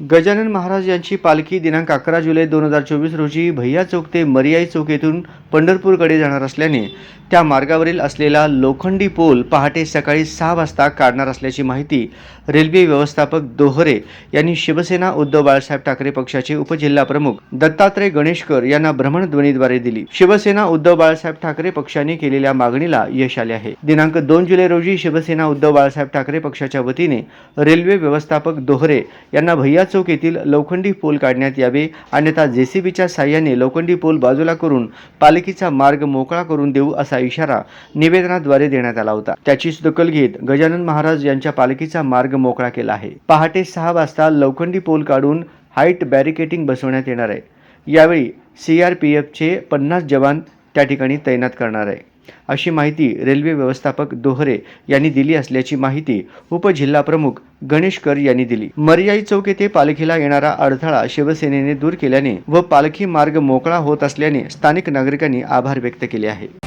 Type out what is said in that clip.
गजानन महाराज यांची पालखी दिनांक अकरा जुलै दोन हजार चोवीस रोजी भैया चौक ते मरियाई चौक येथून पंढरपूरकडे जाणार असल्याने त्या मार्गावरील असलेला लोखंडी पोल पहाटे सकाळी सहा वाजता काढणार असल्याची माहिती रेल्वे व्यवस्थापक दोहरे यांनी शिवसेना उद्धव बाळासाहेब ठाकरे पक्षाचे उपजिल्हाप्रमुख दत्तात्रय गणेशकर यांना भ्रमणध्वनीद्वारे दिली. शिवसेना उद्धव बाळासाहेब ठाकरे पक्षाने केलेल्या मागणीला यश आले आहे. दिनांक दोन जुलै रोजी शिवसेना उद्धव बाळासाहेब ठाकरे पक्षाच्या वतीने रेल्वे व्यवस्थापक दोहरे यांना भैया चौक येथील लोखंडी पोल काढण्यात यावे. अन्यथा जेसीबीच्या साह्याने लोखंडी पोल बाजूला करून पालिकेचा मार्ग मोकळा करून देऊ असा इशारा निवेदनाद्वारे देण्यात आला होता. त्याचीच दखल घेत गजानन महाराज यांच्या पालखीचा मार्ग मोकळा केला आहे. पहाटे सहा वाजता लोखंडी पोल काढून हाईट बॅरिकेटिंग बसवण्यात येणार आहे. यावेळी सी आर पी एफचे पन्नास जवान त्या ठिकाणी तैनात करणार आहे. अशी माहिती रेल्वे व्यवस्थापक दोहरे यांनी दिली असल्याची माहिती उपजिल्हा प्रमुख गणेशकर यांनी दिली. मर्याई चौक येथे पालखीला येणारा अडथळा शिवसेनेने दूर केल्याने व पालखी मार्ग मोकळा होत असल्याने स्थानिक नागरिकांनी आभार व्यक्त केले आहे